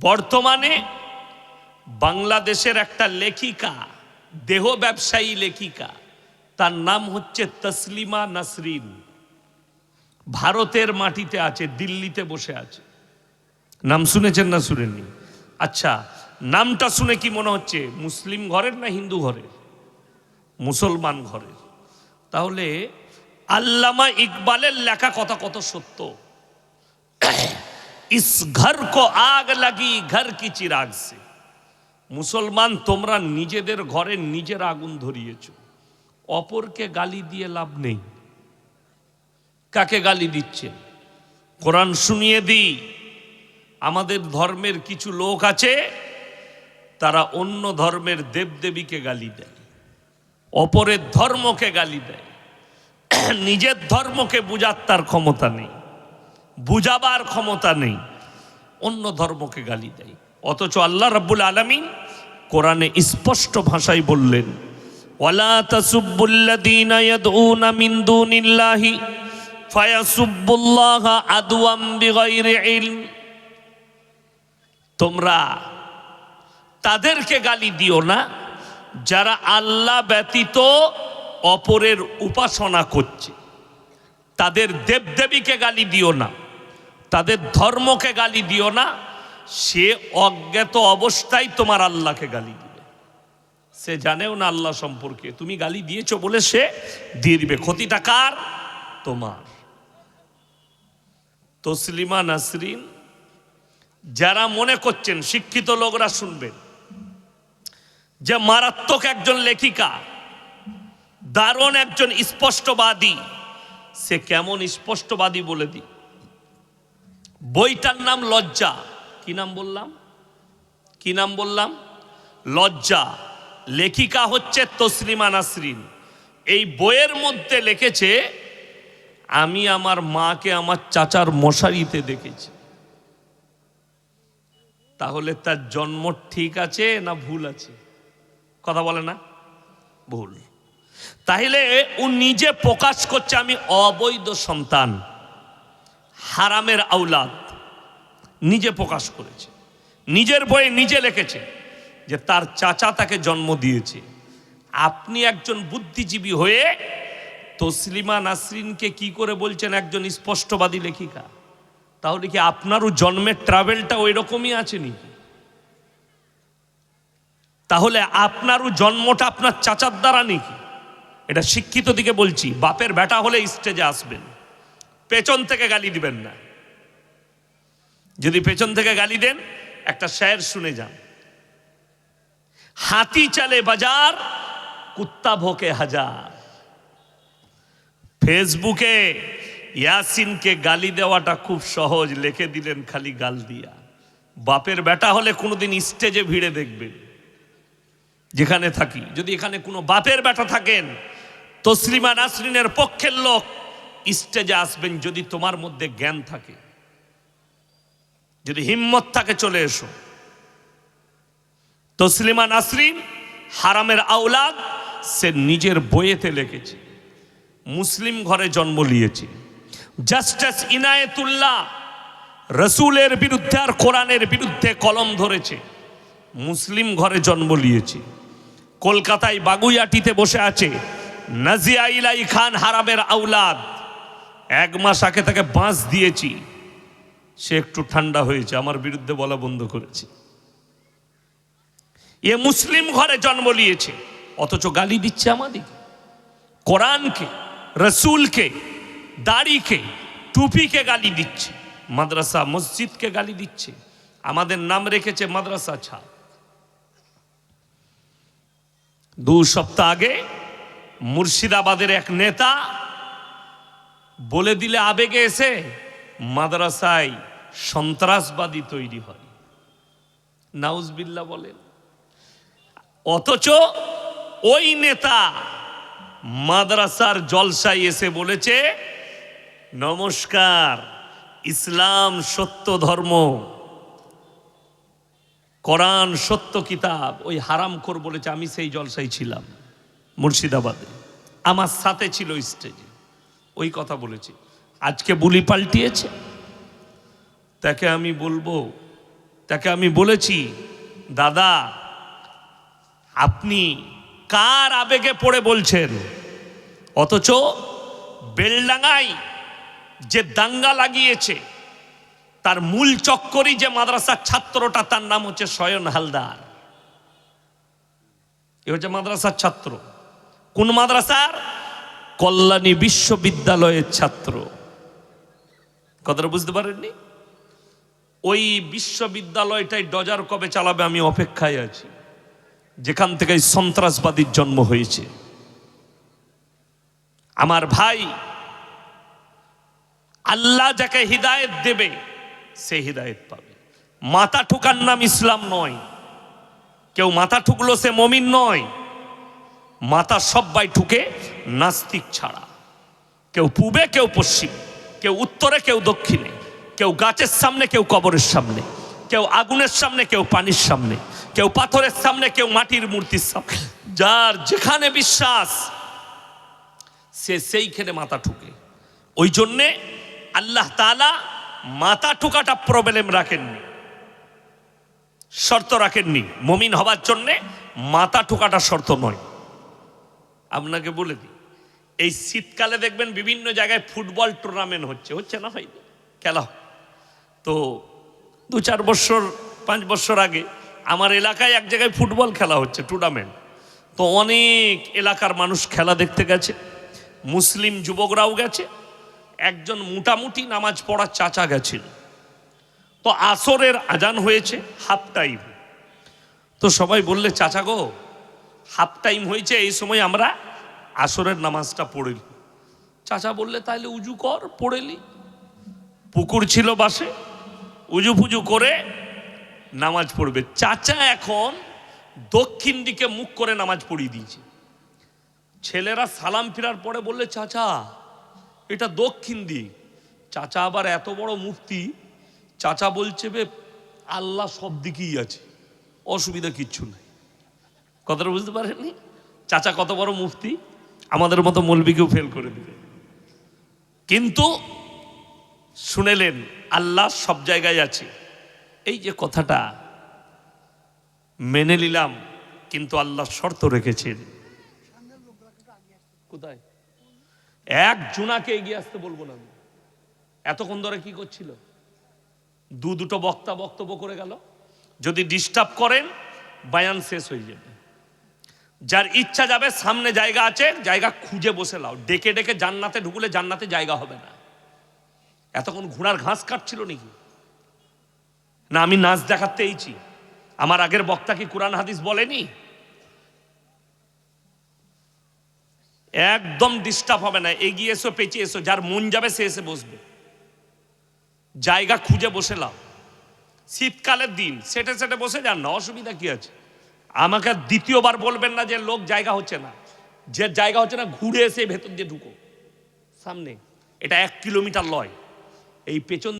বর্তমানে বাংলাদেশের একটা লেখিকা, দেহ ব্যবসায়ী লেখিকা, তার নাম হচ্ছে তসলিমা নাসরিন। ভারতের মাটিতে আছে, দিল্লিতে বসে আছে। নাম শুনেছেন না শুনেননি? আচ্ছা নামটা শুনে কি মনে হচ্ছে, মুসলিম ঘরের না হিন্দু ঘরের? মুসলমান ঘরের। তাহলে আল্লামা ইকবালের লেখা কথা কত সত্য? ইস ঘর কো আগ লাগি ঘর কি চিরাগ সে মুসলমান তোমরা নিজেদের ঘরে নিজের আগুন ধরিয়েছ অপরকে গালি দিয়ে লাভ নেই কাকে গালি দিচ্ছেন কোরআন শুনিয়ে দিই আমাদের ধর্মের কিছু লোক আছে তারা অন্য ধর্মের দেবদেবীকে গালি দেয় অপরের ধর্মকে গালি দেয় নিজের ধর্মকে বুঝার তার ক্ষমতা নেই বুঝাবার ক্ষমতা নেই। অন্য ধর্মকে গালি দেয়। অথচ আল্লাহ রাব্বুল আলামিন কোরআনে স্পষ্ট ভাষায় বললেন তোমরা তাদেরকে গালি দিও না, যারা আল্লাহ ব্যতীত অপরের উপাসনা করছে। তাদের দেবদেবীকে গালি দিও না। তাদের ধর্মকে গালি দিও না, সে অজ্ঞাত অবস্থায় তোমার আল্লাহকে গালি দিবে। সে জানেও না আল্লাহ সম্পর্কে। তুমি গালি দিয়েছ বলে সে দিয়ে দিবে ক্ষতিটা কার? তোমার। তসলিমা নাসরিন, যারা মনে করছেন, শিক্ষিত লোকরা শুনবেন, যে মারাত্মক একজন লেখিকা, দারুণ একজন স্পষ্টবাদী, সে কেমন স্পষ্টবাদী বলে দি বইটার নাম লজ্জা। কি নাম বললাম? কি নাম বললাম? লজ্জা। লেখিকা হচ্ছে তসলিমা নাসরিন। এই বইয়ের মধ্যে লিখেছে, আমি আমার মাকে আমার চাচার মশারিতে দেখেছি। তাহলে তার জন্ম ঠিক আছে না ভুল আছে? কথা বলে না? ভুল। তাহলে ও নিজে প্রকাশ করছে, আমি অবৈধ সন্তান। হারামের আউলাদ নিজে প্রকাশ করেছে। নিজের বইয়ে নিজে লিখেছে যে তার চাচা তাকে জন্ম দিয়েছে। আপনি একজন বুদ্ধিজীবী হয়ে তসলিমা নাসরিনকে কি করে বলছেন একজন স্পষ্টবাদী লেখিকা? তাহলে কি আপনারও জন্মের ট্রাভেলটা ওই রকমই আছে নাকি? তাহলে আপনারও জন্মটা আপনার চাচার দ্বারা নাকি? এটা শিক্ষিত দিকে বলছি, বাপের বেটা হলে স্টেজে আসবেন। পেছন থেকে গালি দিবেন না। যদি পেছন থেকে গালি দেন, একটা শায়ের শুনে যান। হাতি চালে বাজার, কুত্তা ভোকে হাজার। ফেসবুকে ইয়াসিনকে গালি দেওয়াটা খুব সহজ, লিখে দিলেন খালি গাল দিয়া। বাপের বেটা হলে কোনোদিন স্টেজে ভিড়ে দেখবেন। যেখানে থাকি, যদি এখানে কোনো বাপের বেটা থাকেন, তসলিমা নাসরিনের পক্ষের লোক স্টেজে আসবেন যদি তোমার মধ্যে জ্ঞান থাকে। যদি হিম্মত থাকে, চলে এসো। তসলিমা নাসরিন, হারামের আওলাদ, সে নিজের বইয়েতে লিখেছে। মুসলিম ঘরে জন্ম নিয়েছে। জাস্টিস ইনায়েতুল্লাহ রসুলের বিরুদ্ধে আর কোরআনের বিরুদ্ধে কলম ধরেছে। মুসলিম ঘরে জন্ম নিয়েছে। কলকাতায় বাগুইয়াটিতে বসে আছে। নাজিয়া ইলাই খান, হারামের আউলাদ এক মাস আগে তাকে বাঁশ দিয়েছি। সে একটু ঠান্ডা হয়েছে, আমার বিরুদ্ধে বলা বন্ধ করেছে। এ মুসলিম ঘরে জন্ম নিয়েছে, অথচ গালি দিচ্ছে আমাদেরকে। কোরআনকে, রসুলকে, দাড়িকে, টুপিকে গালি দিচ্ছে, মাদ্রাসা, মসজিদকে গালি দিচ্ছে। আমাদের নাম রেখেছে মাদ্রাসা ছা দু সপ্তাহ আগে মুর্শিদাবাদের এক নেতা বলে দিলে আবেগে এসে মাদ্রাসায় সন্ত্রাসবাদী তৈরি হয়। নাউজবিল্লা বলেন, অথচ ওই নেতা মাদ্রাসার জলসায় এসে বলেছে, নমস্কার, ইসলাম সত্য ধর্ম, কোরআন সত্য কিতাব। ওই হারাম হারামখোর বলেছে, আমি সেই জলসায় ছিলাম মুর্শিদাবাদে। আমার সাথে ছিল স্টেজে। ওই কথা বলেছি। আজকে বুলি পাল্টিয়েছে। তাকে আমি বলব, তাকে আমি বলেছি, দাদা, আপনি কার আবেগে পড়ে বলছেন? অথচ বেলডাঙ্গায় যে দাঙ্গা লাগিয়েছে, তার মূল চক্করই যে মাদ্রাসার ছাত্রটা, তার নাম হচ্ছে শয়ন হালদার। এ হচ্ছে মাদ্রাসার ছাত্র। কোন মাদ্রাসার? কল্যাণী বিশ্ববিদ্যালয়ের ছাত্র। কথাটা বুঝতে পারেননি? ওই বিশ্ববিদ্যালয়টাই ডজার কবে চালাবে আমি অপেক্ষায় আছি। যেখান থেকে সন্ত্রাসবাদীর জন্ম হয়েছে। আমার ভাই আল্লাহ যাকে হৃদায়ত দেবে, সে হৃদায়ত পাবে। মাথা ঠুকার নাম ইসলাম নয়। কেউ মাথা ঠুকলো সে মমিন নয়। মাথা সব্বাই ঠুকে নাস্তিক ছাড়া। কেউ পূবে, কেউ পশ্চিম, কেউ উত্তরে, কেউ দক্ষিণে, কেউ গাছের সামনে, কেউ কবরের সামনে, কেউ আগুনের সামনে, কেউ পানির সামনে, কেউ পাথরের সামনে, কেউ মাটির মূর্তির সামনে। যার যেখানে বিশ্বাস, সে সেইখানে মাথা ঠুকে। ওই জন্যে আল্লাহ তালা মাথা ঠুকাটা প্রবলেম রাখেননি। শর্ত রাখেননি। মমিন হবার জন্যে মাথা ঠোকাটা শর্ত নয়। আপনাকে বলে দিই, এই শীতকালে দেখবেন বিভিন্ন জায়গায় ফুটবল টুর্নামেন্ট হচ্ছে হচ্ছে না হয়নি খেলা। তো দু চার বছর, পাঁচ বছর আগে আমার এলাকায় এক জায়গায় ফুটবল খেলা হচ্ছে টুর্নামেন্ট তো অনেক এলাকার মানুষ খেলা দেখতে গেছে, মুসলিম যুবকরাও গেছে, একজন মোটামুটি নামাজ পড়ার চাচা গেছিল। তো আসরের আজান হয়েছে হাফ টাইম তো সবাই বললে, চাচা গো হাফ টাইম হয়েছে, এই সময় আমরা আসরের নামাজটা পড়েলি চাচা বললে তাহলে উজু কর পড়েলি পুকুর ছিল বাসে উজু ফুজু করে নামাজ পড়বে। চাচা এখন দক্ষিণ দিকে মুখ করে নামাজ পড়িয়ে দিয়েছে। ছেলেরা সালাম ফিরার পরে বললে, চাচা, এটা দক্ষিণ দিক। চাচা আবার এত বড় মূর্তি চাচা বলছে, বে, আল্লাহ সব দিকেই আছে, অসুবিধা কিচ্ছু নাই। কথাটা বুঝতে পারেননি? চাচা কত বড় মুফতি আমাদের মতো মলবিকেও ফেল করে দিবে। কিন্তু শুনেলেন, আল্লাহ সব জায়গায় আছে। এই যে কথাটা মেনে নিলাম, কিন্তু আল্লাহ শর্ত রেখেছেন। কোথায়? এক জুনাকে এগিয়ে আসতে বলব না আমি। এতক্ষণ ধরে কি করছিল? দু দুটো বক্তা বক্তব্য করে গেল। যদি ডিস্টার্ব করেন, বায়ান শেষ হয়ে যাবে। যার ইচ্ছা যাবে, সামনে জায়গা আছে, জায়গা খুঁজে বসে লাও। ডেকে ডেকে জান্নাতে ঢুকলে জান্নাতে জায়গা হবে না। এতক্ষণ ঘোড়ার ঘাস কাটছিল নাকি? না, আমি নাচ দেখাতে এইছি আমার আগের বক্তা কি কোরআন হাদিস বলেনি? একদম ডিস্টার্ব হবে না। এগিয়ে এসো, পেঁচিয়ে এসো। যার মন যাবে, সে এসে বসবে। জায়গা খুঁজে বসে লাও। শীতকালের দিন, সেটে সেটে বসে যান না। অসুবিধা কি আছে? আমাকে দ্বিতীয়বার বলবেন না যে লোক জায়গা হচ্ছে না। যে জায়গা হচ্ছে না, ঘুরে এসে ভেতর দিয়ে ঢুকো। সামনে। এটা এক কিলোমিটার লয়। এই পেছন